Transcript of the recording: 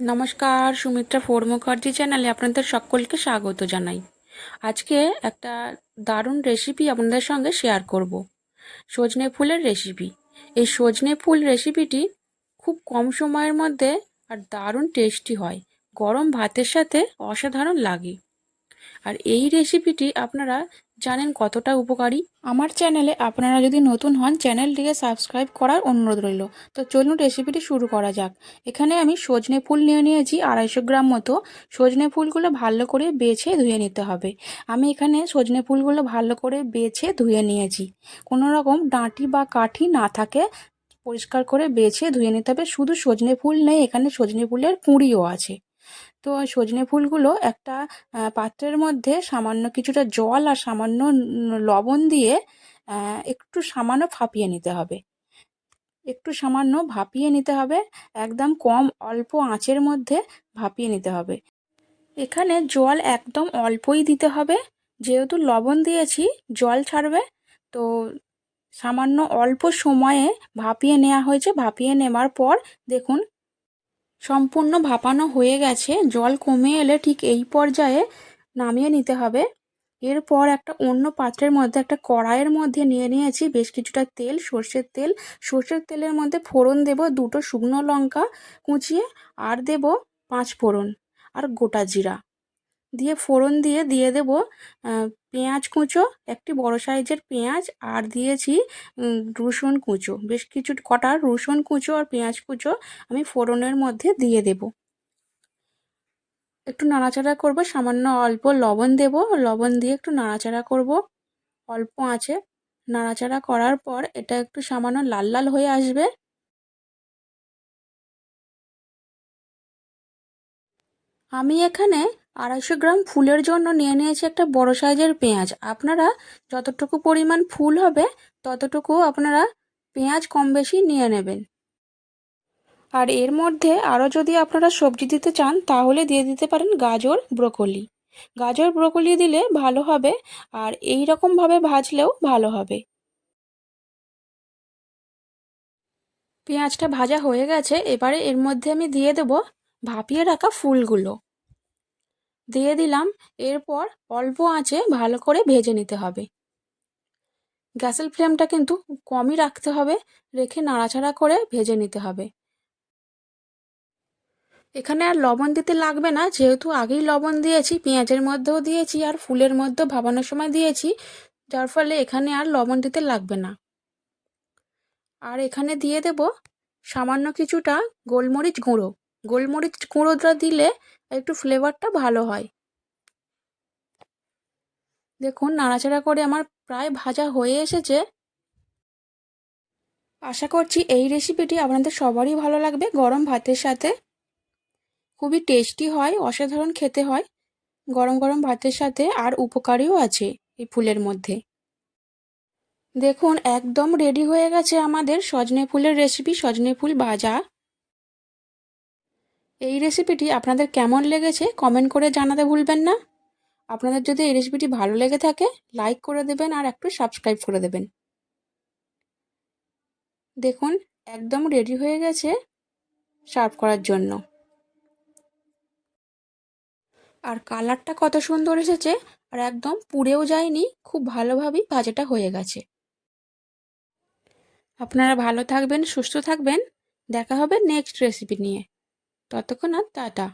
নমস্কার, সুমিত্রা ফোর মুখার্জি চ্যানেলে আপনাদের সকলকে স্বাগত জানাই। আজকে একটা দারুণ রেসিপি আপনাদের সঙ্গে শেয়ার করব। সজনে ফুলের রেসিপি এই সজনে ফুল রেসিপিটি খুব কম সময়ের মধ্যে আর দারুণ টেস্টি হয়। গরম ভাতের সাথে অসাধারণ লাগে। আর এই রেসিপিটি আপনারা জানেন কতটা উপকারী? আমার চ্যানেলে আপনারা যদি নতুন হন, চ্যানেলটিকে সাবস্ক্রাইব করার অনুরোধ রইল। তো চলুন রেসিপিটি শুরু করা যাক। এখানে আমি সজনে ফুল নিয়ে নিয়েছি আড়াইশো গ্রাম মতো। সজনে ফুলগুলো ভালো করে বেছে ধুয়ে নিতে হবে। আমি এখানে সজনে ফুলগুলো ভালো করে বেছে ধুয়ে নিয়েছি। কোনো রকম ডাঁটি বা কাঠি না থাকে, পরিষ্কার করে বেছে ধুয়ে নিতে হবে। শুধু সজনে ফুল নেই, এখানে সজনে ফুলের কুঁড়িও আছে। তো সজনে ফুলগুলো একটা পাত্রের মধ্যে সামান্য কিছুটা জল আর সামান্য লবণ দিয়ে একটু সামান্য ফাঁপিয়ে নিতে হবে। একটু সামান্য ভাপিয়ে নিতে হবে, একদম কম অল্প আঁচের মধ্যে ভাপিয়ে নিতে হবে। এখানে জল একদম অল্পই দিতে হবে, যেহেতু লবণ দিয়েছি, জল ছাড়বে, তো সামান্য অল্প সময়ে ভাপিয়ে নেওয়া হয়েছে। ভাপিয়ে নেওয়ার পর দেখুন সম্পূর্ণ ভাপানো হয়ে গেছে। জল কমে এলে ঠিক এই পর্যায়ে নামিয়ে নিতে হবে। এরপর একটা অন্য পাত্রের মধ্যে, একটা কড়াইয়ের মধ্যে নিয়ে নিয়েছি। বেশ কিছুটা তেল, সর্ষের তেল। সর্ষের তেলের মধ্যে ফোড়ন দেব, দুটো শুকনো লঙ্কা কুচিয়ে, আর দেব পাঁচ ফোড়ন, আর গোটা জিরা। দিয়ে ফোড়ন দিয়ে দিয়ে দেব পেঁয়াজ কুঁচো, একটি বড় সাইজের পেঁয়াজ, আর দিয়েছি রসুন কুঁচো। বেশ কিছু, কটা রসুন কুঁচো আর পেঁয়াজ কুঁচো আমি ফোড়নের মধ্যে দিয়ে দেব। একটু নাড়াচাড়া করব, সামান্য অল্প লবণ দেব। লবণ দিয়ে একটু নাড়াচাড়া করব, অল্প আঁচে। নাড়াচাড়া করার পর এটা একটু সামান্য লাল লাল হয়ে আসবে। আমি এখানে আড়াইশো গ্রাম ফুলের জন্য নিয়ে নিয়েছি একটা বড় সাইজের পেঁয়াজ। আপনারা যতটুকু পরিমাণ ফুল হবে, ততটুকু আপনারা পেঁয়াজ কম বেশি নিয়ে নেবেন। আর এর মধ্যে আরও যদি আপনারা সবজি দিতে চান, তাহলে দিয়ে দিতে পারেন গাজর, ব্রোকলি। গাজর, ব্রোকলি দিলে ভালো হবে আর এই রকমভাবে ভাজলেও ভালো হবে। পেঁয়াজটা ভাজা হয়ে গেছে, এবারে এর মধ্যে আমি দিয়ে দেব ভাপিয়ে রাখা ফুলগুলো। দিয়ে দিলাম। এরপর অল্প আঁচে ভালো করে ভেজে নিতে হবে। গ্যাসের ফ্লেমটা কিন্তু কমই রাখতে হবে। রেখে নাড়াচাড়া করে ভেজে নিতে হবে। এখানে আর লবণ দিতে লাগবে না। যেহেতু আগেই লবণ দিয়েছি, পেঁয়াজের মধ্যেও দিয়েছি আর ফুলের মধ্যেও ভাবানোর সময় দিয়েছি, যার ফলে এখানে আর লবণ দিতে লাগবে না। আর এখানে দিয়ে দেব সামান্য কিছুটা গোলমরিচ গুঁড়ো। গোলমরিচ গুঁড়োটা দিলে একটু ফ্লেভারটা ভালো হয়। দেখুন, নাড়াচাড়া করে আমার প্রায় ভাজা হয়ে এসেছে। আশা করছি এই রেসিপিটি আপনাদের সবারই ভালো লাগবে গরম ভাতের সাথে। খুবই টেস্টি হয়, অসাধারণ খেতে হয়। গরম গরম ভাতের সাথে আর উপকারীও আছে এই ফুলের মধ্যে। দেখুন, একদম রেডি হয়ে গেছে আমাদের সজনে ফুলের রেসিপি সজনে ফুল ভাজা। এই রেসিপিটি আপনাদের কেমন লেগেছে কমেন্ট করে জানাতে ভুলবেন না। আপনাদের যদি এই রেসিপিটি ভালো লেগে থাকে লাইক করে দেবেন আর একটু সাবস্ক্রাইব করে দেবেন। দেখুন, একদম রেডি হয়ে গেছে সার্ভ করার জন্য। আর কালারটা কত সুন্দর এসেছে আর একদম পুড়েও যায়নি, খুব ভালোভাবেই ভাজাটা হয়ে গেছে। আপনারা ভালো থাকবেন, সুস্থ থাকবেন। দেখা হবে নেক্সট রেসিপি নিয়ে। ততক্ষণ আর টাটা।